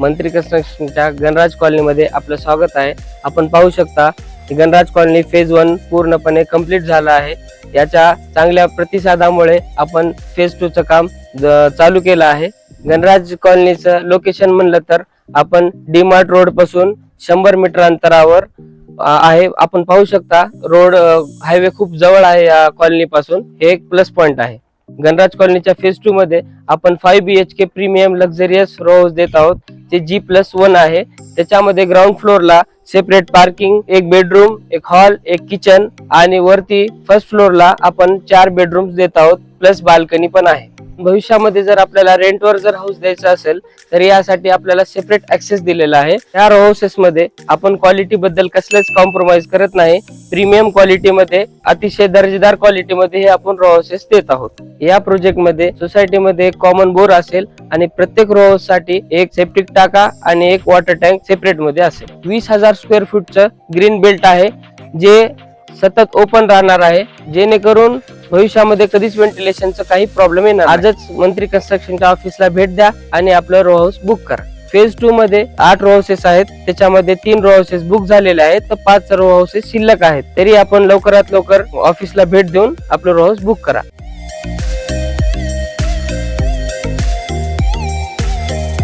मंत्री कन्स्ट्रक्शनच्या गणराज कॉलनीमध्ये आपलं स्वागत आहे. आपण पाहू शकता की गणराज कॉलनी फेज वन पूर्णपणे कंप्लीट झालं आहे. याच्या चांगल्या प्रतिसादामुळे आपण फेज टूचं काम चालू केलं आहे. गणराज कॉलनीचं लोकेशन म्हणलं तर आपण डीमार्ट रोडपासून शंभर मीटर अंतरावर आहे. आपण पाहू शकता रोड हायवे खूप जवळ आहे या कॉलनी पासून. हे एक प्लस पॉइंट आहे. गणराज कॉलनीच्या फेज टू मध्ये आपण five B H K premium luxurious row house देत आहोत. जे जी प्लस वन आहे. त्याच्यामध्ये ग्राउंड फ्लोअरला सेपरेट पार्किंग एक बेडरूम एक हॉल एक किचन आणि वरती फर्स्ट फ्लोअरला आपण चार बेडरूम देत आहोत. प्लस बाल्कनी पण आहे. भविष्यामध्ये जर आपल्याला रेंटवर जर हाऊस द्यायचा असेल तर यासाठी आपल्याला सेपरेट ऍक्सेस दिलेला आहे. या रो हाऊसेस मध्ये आपण क्वालिटी बद्दल कसलेच कॉम्प्रोमाइज करत नाही. प्रीमियम क्वालिटीमध्ये अतिशय दर्जेदार क्वालिटीमध्ये हे आपण रो हाऊसेस देत आहोत. या प्रोजेक्टमध्ये सोसायटीमध्ये एक कॉमन बोर असेल आणि प्रत्येक रो हाऊससाठी एक सेप्टिक टाका आणि एक वॉटर टँक सेपरेटमध्ये असेल. वीस हजार स्क्वेअर फूटचं ग्रीन बेल्ट आहे जे सतत ओपन राहणार आहे. जेणेकरून भविष्यामध्ये कधीच व्हेंटिलेशनचा काही प्रॉब्लेम येणार आजच मंत्री कन्स्ट्रक्शनच्या ऑफिसला भेट द्या आणि आपलं रो हाऊस बुक करा. फेज टू मध्ये आठ रो हाऊसेस आहेत. त्याच्यामध्ये तीन रो हाऊसेस बुक झालेले आहेत. तर पाच रो हाऊसेस शिल्लक आहेत. तरी आपण लवकरात लवकर ऑफिसला भेट देऊन आपलं रो हाऊस बुक करा.